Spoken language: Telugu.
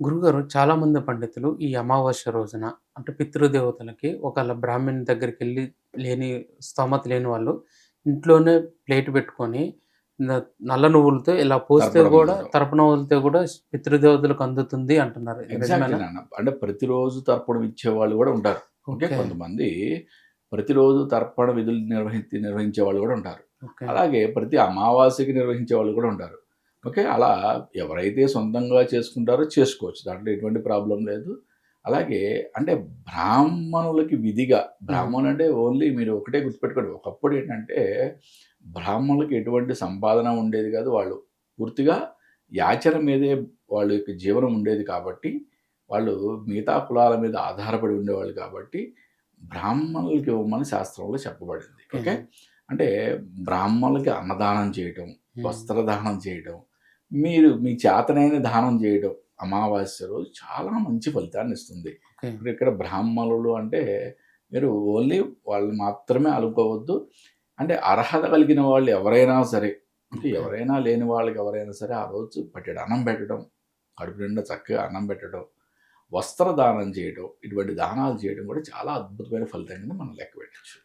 గురుగారు చాలామంది పండితులు ఈ అమావాస్య రోజున అంటే పితృదేవతలకి ఒకళ్ళ బ్రాహ్మణ్ దగ్గరికి వెళ్ళి లేని స్తోమత లేని వాళ్ళు ఇంట్లోనే ప్లేట్ పెట్టుకొని నల్ల నువ్వులతో ఇలా పోస్తే కూడా. తర్పణ వదిలితే కూడా పితృదేవతలకు అందుతుంది అంటున్నారు. అంటే ప్రతిరోజు తర్పణం ఇచ్చే వాళ్ళు కూడా ఉంటారు. ఓకే? కొంతమంది ప్రతిరోజు తర్పణ విధులు నిర్వహించి నిర్వహించే వాళ్ళు కూడా ఉంటారు. అలాగే ప్రతి అమావాస్యకి నిర్వహించే వాళ్ళు కూడా ఉంటారు. ఓకే అలా ఎవరైతే సొంతంగా చేసుకుంటారో చేసుకోవచ్చు. దాంట్లో ఎటువంటి ప్రాబ్లం లేదు. అలాగే అంటే బ్రాహ్మణులకి విధిగా బ్రాహ్మణులు అంటే ఓన్లీ మీరు ఒకటే గుర్తుపెట్టుకోండి. ఒకప్పుడు ఏంటంటే బ్రాహ్మణులకి ఎటువంటి సంపాదన ఉండేది కాదు. వాళ్ళు పూర్తిగా యాచన మీదే వాళ్ళ యొక్క జీవనం ఉండేది కాబట్టి వాళ్ళు మిగతా కులాల మీద ఆధారపడి ఉండేవాళ్ళు కాబట్టి బ్రాహ్మణులకి ఇవ్వమని శాస్త్రంలో చెప్పబడింది. ఓకే? అంటే బ్రాహ్మణులకి అన్నదానం చేయటం వస్త్రదానం చేయడం మీరు మీ చేతనైన దానం చేయడం అమావాస్య రోజు చాలా మంచి ఫలితాన్ని ఇస్తుంది. ఇప్పుడు ఇక్కడ బ్రాహ్మణులు అంటే మీరు ఓన్లీ వాళ్ళు మాత్రమే అనుకోవద్దు. అంటే అర్హత కలిగిన వాళ్ళు ఎవరైనా సరే అంటే ఎవరైనా లేని వాళ్ళకి ఎవరైనా సరే ఆ రోజు పట్టెడు అన్నం పెట్టడం కడుపు నిండా చక్కగా అన్నం పెట్టడం వస్త్రదానం చేయడం ఇటువంటి దానాలు చేయడం కూడా చాలా అద్భుతమైన ఫలితం కింద మనం లెక్క పెట్టచ్చు.